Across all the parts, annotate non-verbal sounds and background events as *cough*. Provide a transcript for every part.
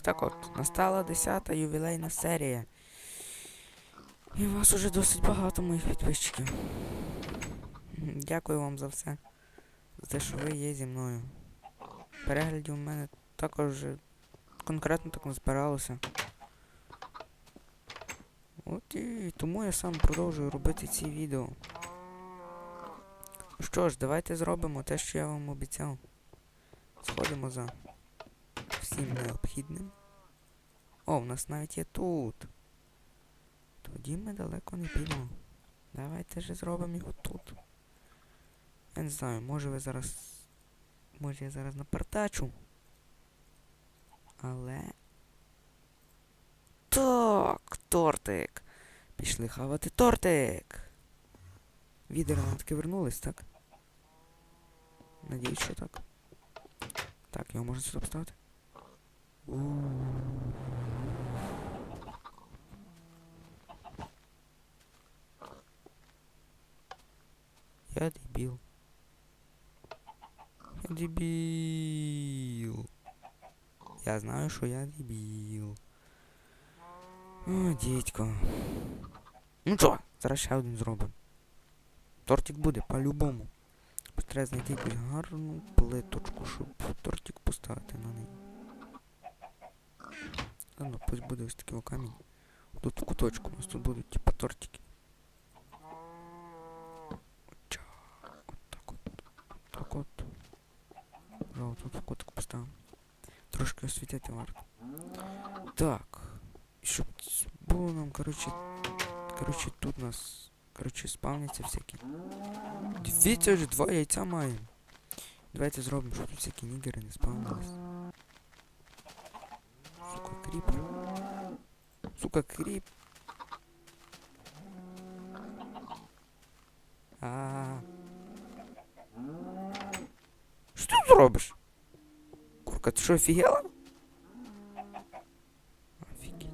ось так от. Настала 10-та ювілейна серія. І у вас уже досить багато моїх підписчиків. Дякую вам за все. За те, що ви є зі мною. Переглядів у мене також вже конкретно так збиралося. От і тому я сам продовжую робити ці відео. Що ж, давайте зробимо те, що я вам обіцяв. Сходимо за всім необхідним. О, в нас навіть є тут. Тоді ми далеко не підемо. Давайте же зробимо його тут. Я не знаю, може ви зараз. Може я зараз напартачу. Але. Так, тортик. Пішли хавати тортик. Відера таки вернулись, так? Надіюсь, що так. Так, його можна сюди поставити. Я дебіл. Я дебіл. Я знаю, що я дебіл. О, дідько. Ну чо, зараз ще один зробимо. Тортик буде по-любому. Треба знайти якусь гарну плиточку, щоб тортик поставити на неї. Ладно, пусть буде ось такий о камінь. Тут в куточку у нас тут будуть типа тортики. Ча. От так от. Так от. Жал, тут в куток. Трошки освітити варто. Так. І щоб нам, коротше, коротше, тут у нас, коротше, спавняться всякі. Дивіться, вже два яйця маємо. Давайте зробимо, щоб тут всякі не спавнились. Сука, кріпер. Сука, кріп. А. Що ти тут робиш? Курка, ти що, офігела? Офігеть.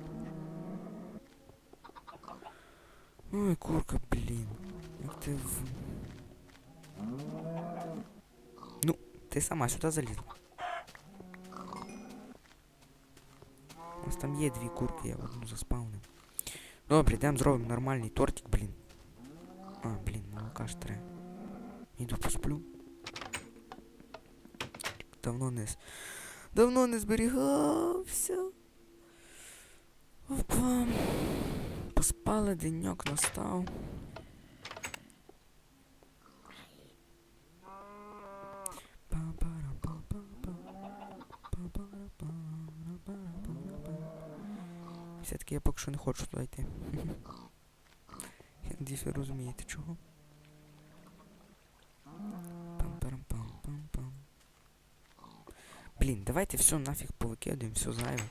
Ой, курка, блін. Як ти в... Ну, ти сама сюди залізла. Нас там є дві курки, я одну заспавнив. Добре, йдемо зробимо нормальний тортик, блін. А, блін, молока ж треба. Іду посплю. Давно не... Давно не зберігався. Опа. Поспали, деньок настав. Все-таки я поки що не хочу туди йти. *laughs* Я надіюсь, ви розумієте чого. Пам-парам-пам-пам-пам. Блін, давайте все нафіг повикидаємо, все зайве.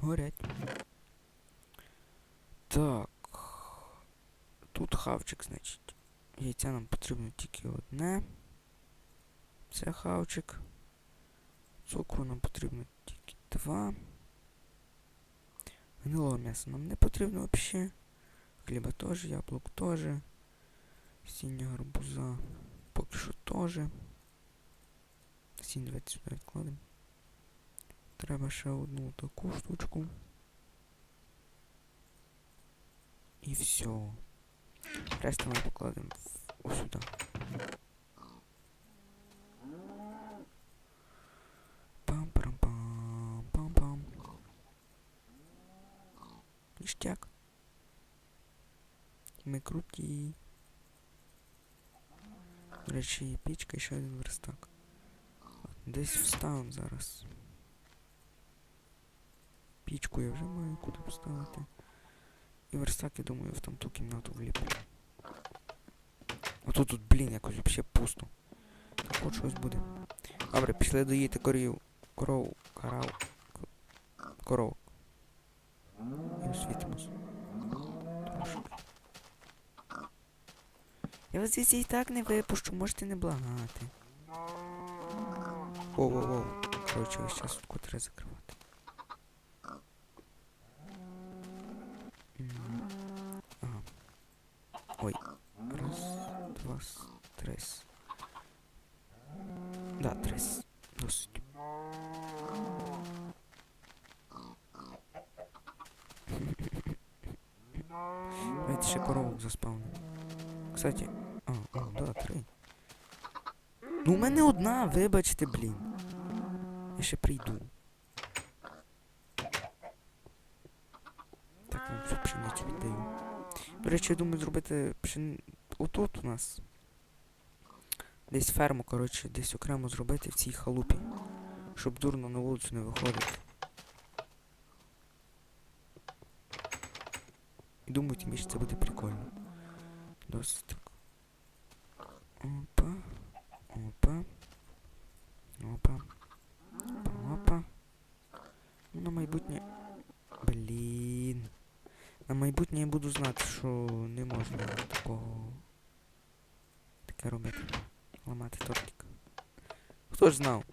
Горять. Так. Тут хавчик, значить. Яйця нам потрібно тільки одне. Це хавчик. Цукру нам потрібно тільки два. Гнилого м'яса нам не потрібно взагалі. Хліба теж, яблук теж. Сіння гарбуза поки що теж. Сінь давайте сюди відкладемо. Треба ще одну таку штучку. І все. Решта ми покладемо ось сюди. Ми круті. До речі, пічка і ще один верстак. Десь вставимо зараз. Пічку я вже маю куди поставити. І верстак, я думаю, в там ту кімнату вліплю. А тут, тут, блін, якось взагалі пусто. Так от щось буде. Добре, пішли доїти корів. Коров, карав. Коров. І освітимось. Я вас звідси і так не випущу, можете не благати. Воу-воу-воу. Короче, ось зараз тут закривати. Ага. Ой. Раз, два, три. Да, трес. Досить. Давайте ще коровок заспавнимо. Кстати, а, о, да, три. Ну, у мене одна, вибачте, блін. Я ще прийду. Так, вам всю пшеницю віддаю. До речі, я думаю зробити пшен... Отут у нас. Десь ферму, коротше, десь окремо зробити в цій халупі. Щоб дурно на вулицю не виходити. І думаю, тим більше це буде прикольно. Досить так. Опа. Опа. Опа. Опа. Опа. Ну, на майбутнє. Блін. На майбутнє я буду знати, що не можна такого. Таке робити. Ламати тортик. Хто ж знав?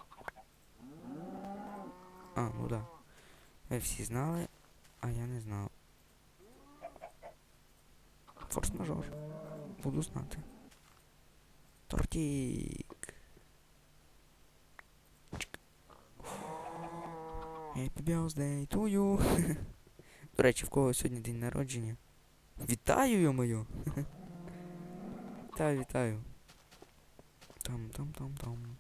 А, ну да. Ви всі знали, а я не знав. Форс-мажор. Буду знати. Чик. Happy birthday to you. *laughs* До речі, в кого сьогодні день народження. Вітаю йо-моє! *laughs* Вітаю, вітаю. Там, там, там, там.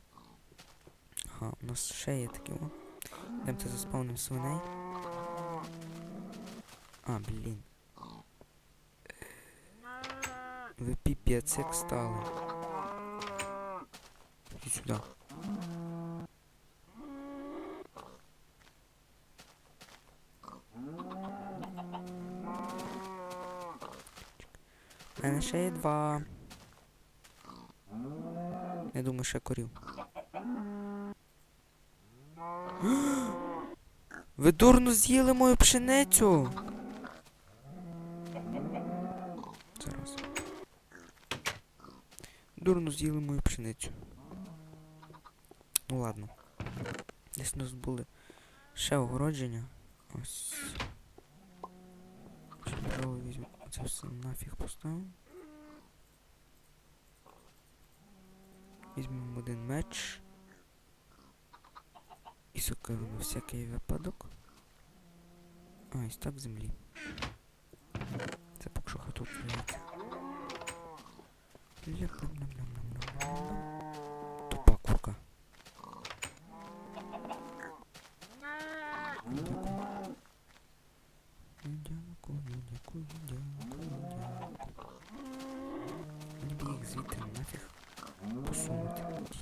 Ага, у нас ще є такі о. Йдемте заспавним свиней. А, блін. Ви піпець як стали. Іди сюди. У мене ще є два. Я думаю, ще корів. *gasps* Ви дурно з'їли мою пшеницю. Зараз. Дурно з'їли мою пшеницю. Ну ладно. Десь у нас були ще огородження. Ось. Ще право візьму. Це все нафіг поставимо. Візьмемо один меч. І сокиру всякий випадок. А, і стак землі. Це поки що тут здається. Ля-пам-ням-ням-ням-ням-ням. Тупа курка. Дякую. Дякую, дякую, дякую. Мені б їх звідти нафіг посунути.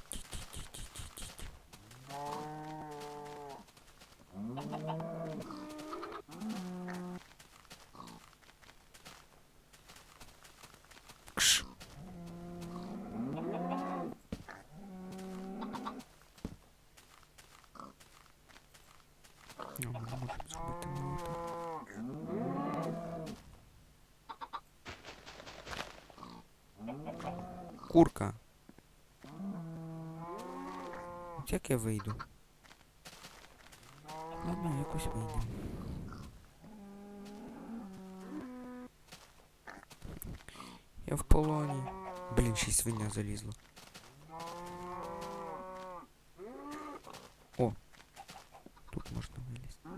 Ті-ті-ті-ті-ті-ті. Кш. Курка. Як я вийду? Ладно, якось вийдемо. Я в полоні. Блін, ще свиня залізла. О! Тут можна вилізти.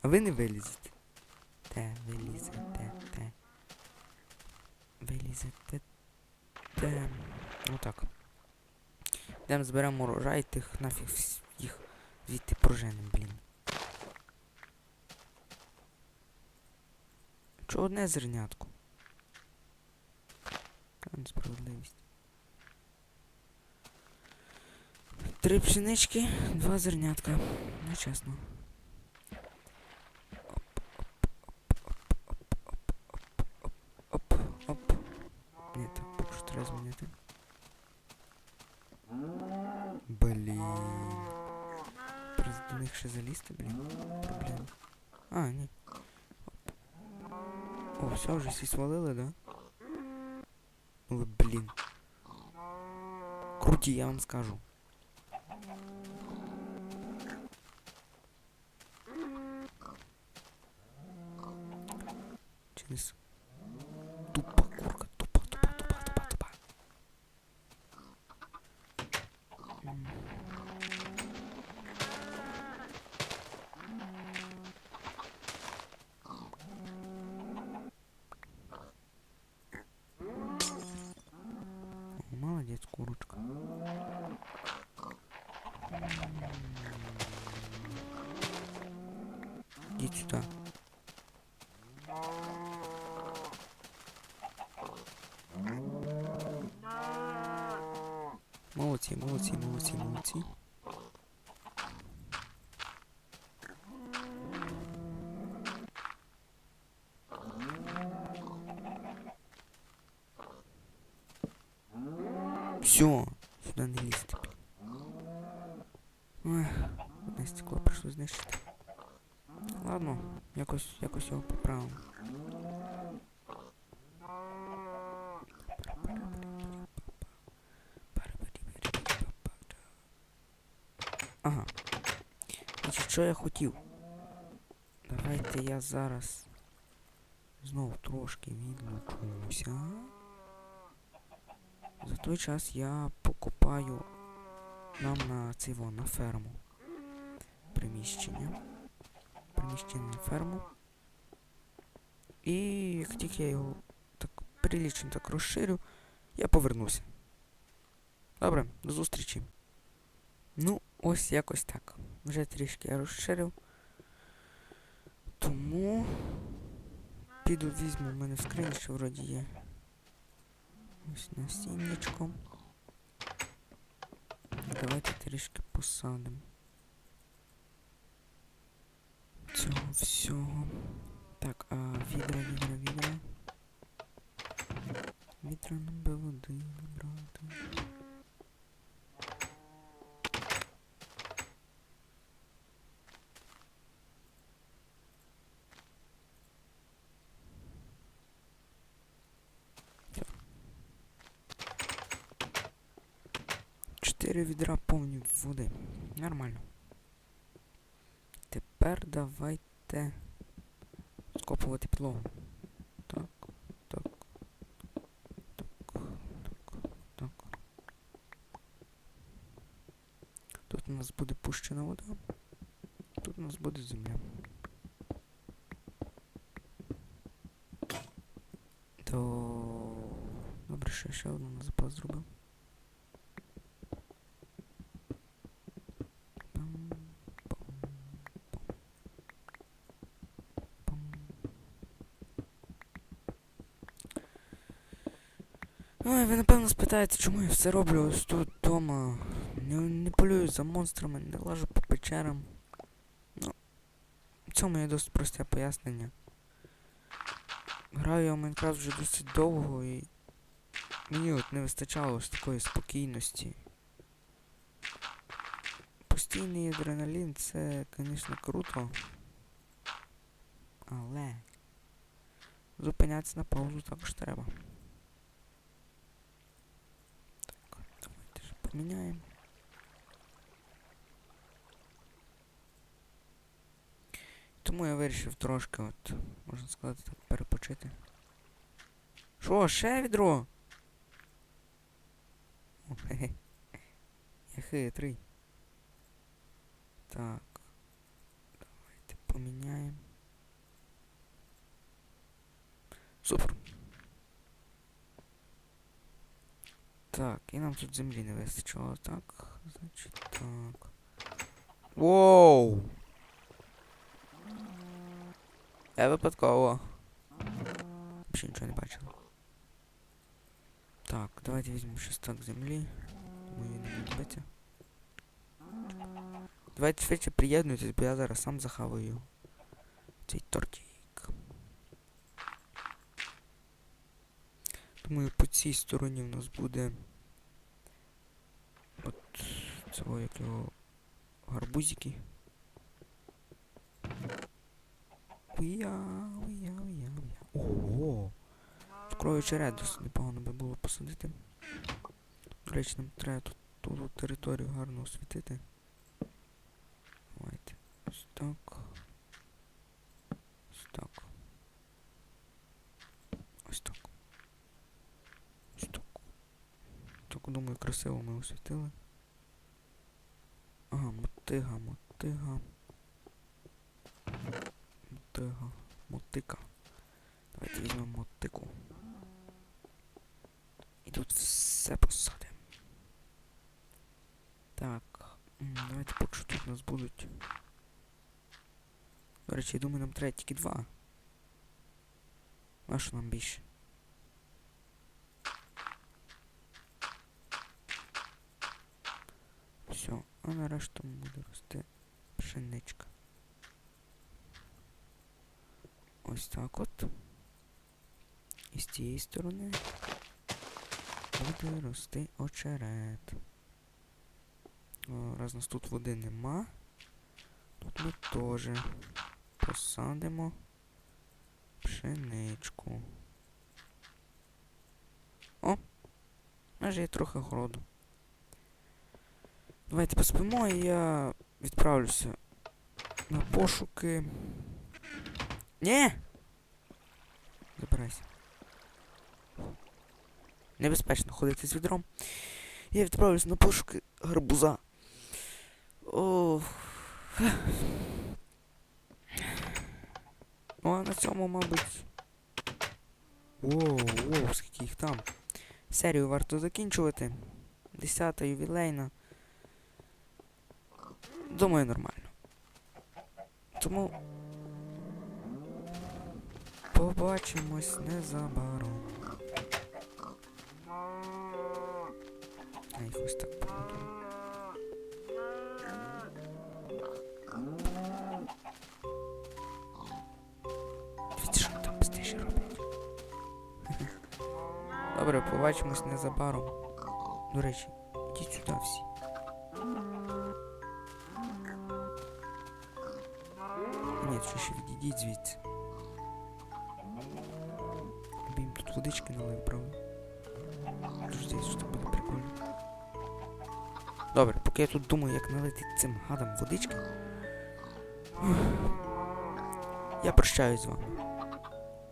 А ви не вилізете. Те, вилізете, те. Вилізете. Те. Ну так. Йдемо зберемо урожай тих нафіг їх звідти проженем, блін. Чого одне зернятко? Несправедливість. Три пшенички, два зернятка. Нечесно. Ні, так, поки що треба змінити. Блін. Просто до них ще залізти, блін. Проблема. А, ні. Оп. О, все, вже всі свалили, да? Ну ви, блін. Круті, я вам скажу. Ідіть сюди. Молодці, молодці, молодці, молодці. Все, сюди не лізти. Ой, одне стекло прийшло знищити. Ладно, якось, якось його поправимо. Ага. Значить, що я хотів? Давайте я зараз знову трошки відлучуся. За той час я покупаю нам на цей вон, на ферму. Приміщення. Приміщення на ферму. І як тільки я його так прилічно так розширю, я повернуся. Добре, до зустрічі. Ну, ось якось так. Вже трішки я розширив. Тому піду візьму, у мене в скрині ще вроді є. Ось насіннячко. Давайте трішки посадимо. Цього всього. Так, а відра, відра, відра. Відра нам би води набрати. Чотири відра повні води. Нормально. Тепер давайте скопувати підлогу. Так, так, так, так, так. Тут у нас буде пущена вода. Тут у нас буде земля. То... Добре, що ще одну на запас зробив. Ой, ви напевно спитаєте, чому я все роблю ось тут вдома. Не, не полюю за монстрами, не лажу по печерам. Ну, в цьому є досить просте пояснення. Граю я в Майнкрафт вже досить довго і мені от не вистачало ось такої спокійності. Постійний адреналін це, звісно, круто. Але зупинятися на паузу також треба. Так, давайте. Тому я вирішив трошки, от, можна сказати, так, перепочити. Що, ще відро? О, хе-хе. Я хитрий. Так. Давайте поміняємо. Супер. Так, і нам тут землі не вистачило. Так, значить так. Воу! Я випадково. Взагалі нічого не бачив. Так, давайте візьмемо щось так землі. Думаю, не буде бити. Давайте швидше приєднуйтесь, бо я зараз сам захаваю цей тортик. Думаю, по цій стороні в нас буде от цього як його гарбузики. Уя, уя, уя, уя. Ого! Черед досить непогано би було посадити. До речі, нам треба тут ту територію гарно освітити. Давайте. Ось так. Так, думаю, красиво ми освітили. Ага, мотига, мотига. Мотига. Мотика. Давайте візьмемо мотику. І тут все посадимо. Так, давайте поки тут у нас будуть. До речі, я думаю, нам треба тільки два. А що нам більше? А на решту буде рости пшеничка. Ось так от. І з цієї сторони буде рости очерет. О, раз нас тут води нема, тут ми теж посадимо пшеничку. О! Майже є трохи городу. Давайте поспимо і я відправлюся на пошуки. Ні! Забирайся. Небезпечно ходити з відром. Я відправлюся на пошуки гарбуза. Ох. Ну а на цьому, мабуть. Воу, воу, скільки їх там. Серію варто закінчувати. Десята ювілейна. Думаю, нормально. Тому. Побачимось незабаром. А їх ось так побудую. Дивіться, що там быстріше роблять. Добре, побачимось незабаром. До речі, ідіть сюди всі. Ще відійдіть звідси. Аби їм тут водички налив, правда? Здається, що буде прикольно. Добре, поки я тут думаю, як налити цим гадам водички. Я прощаюсь з вами.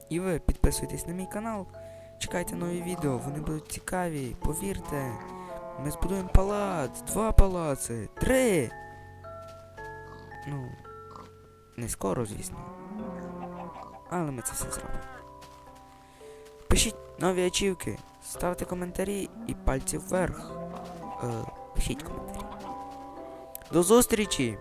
І ви підписуйтесь на мій канал, чекайте нові відео, вони будуть цікаві, повірте. Ми збудуємо палац, два палаци, три. Ну, не скоро, звісно. Але ми це все зробимо. Пишіть нові ачівки, ставте коментарі і пальці вверх. Е, пишіть коментарі. До зустрічі!